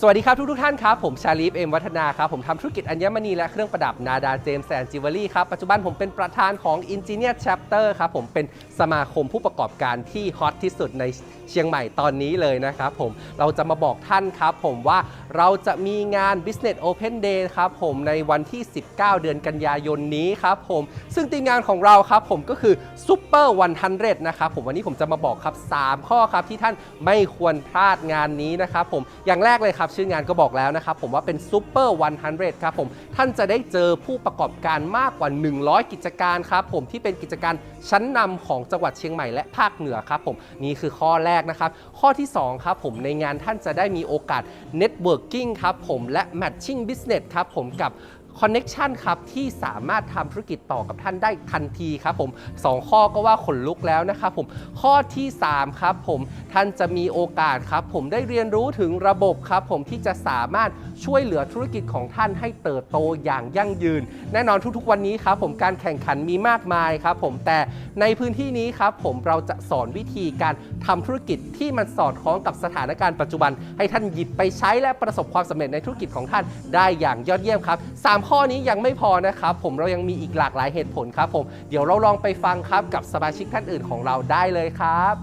สวัสดีครับทุกทุกท่านครับ ผมชาลีฟเอ็มวัฒนาครับ ผมทำธุรกิจอัญมณีและเครื่องประดับนาดาเจมส์แอนจิวเวลรี่ครับ ปัจจุบันผมเป็นประธานของ Engineer Chapter ครับ ผมเป็นสมาคมผู้ประกอบการที่ฮอตที่สุดในเชียงใหม่ตอนนี้เลยนะครับผมเราจะมาบอกท่านครับ ผมว่าเราจะมีงาน Business Open Day ครับผมในวันที่ 19 เดือนกันยายนนี้ครับผมซึ่งทีมงานของเราครับผมก็คือ Super 100นะครับผมวันนี้ผมจะมาบอกครับ 3 ข้อครับที่ท่านไม่ควรพลาดงานนี้นะครับผมอย่างแรกเลยครับชื่องานก็บอกแล้วนะครับผมว่าเป็นซูเปอร์100 ครับผมท่านจะได้เจอผู้ประกอบการมากกว่า 100 กิจการครับผมที่เป็นกิจการชั้นนำของจังหวัดเชียงใหม่และภาคเหนือครับผมนี่คือข้อแรกนะครับ ข้อที่2ครับผมในงานท่านจะได้มีโอกาส Networking ครับผมและ Matching Business ครับผมกับ คอนเน็ชันครับที่สามารถทำธุรกิจต่อกับท่านได้ทันทีครับผม 2 ข้อก็ว่าขนลุกแล้วนะครับผมข้อที่3ครับผมท่านจะมีโอกาสครับผมได้เรียนรู้ถึงระบบครับผมที่จะสามารถช่วยเหลือธุรกิจของท่านให้เติบโตอย่างยั่งยืน แน่นอนทุกๆ วันนี้ครับผมการแข่งขันมีมากมายครับผมแต่ในพื้นที่นี้ครับผมเราจะสอนวิธีการทำธุรกิจที่มันสอดคล้องกับสถานการณ์ปัจจุบัน ให้ท่านหยิบไปใช้และประสบความสำเร็จในธุรกิจของท่านได้อย่างยอดเยี่ยมครับสามข้อนี้ยังไม่พอนะครับผมเรายังมีอีกหลากหลายเหตุผลครับผมเดี๋ยวเราลองไปฟังครับกับสมาชิกท่านอื่นของเราได้เลยครับ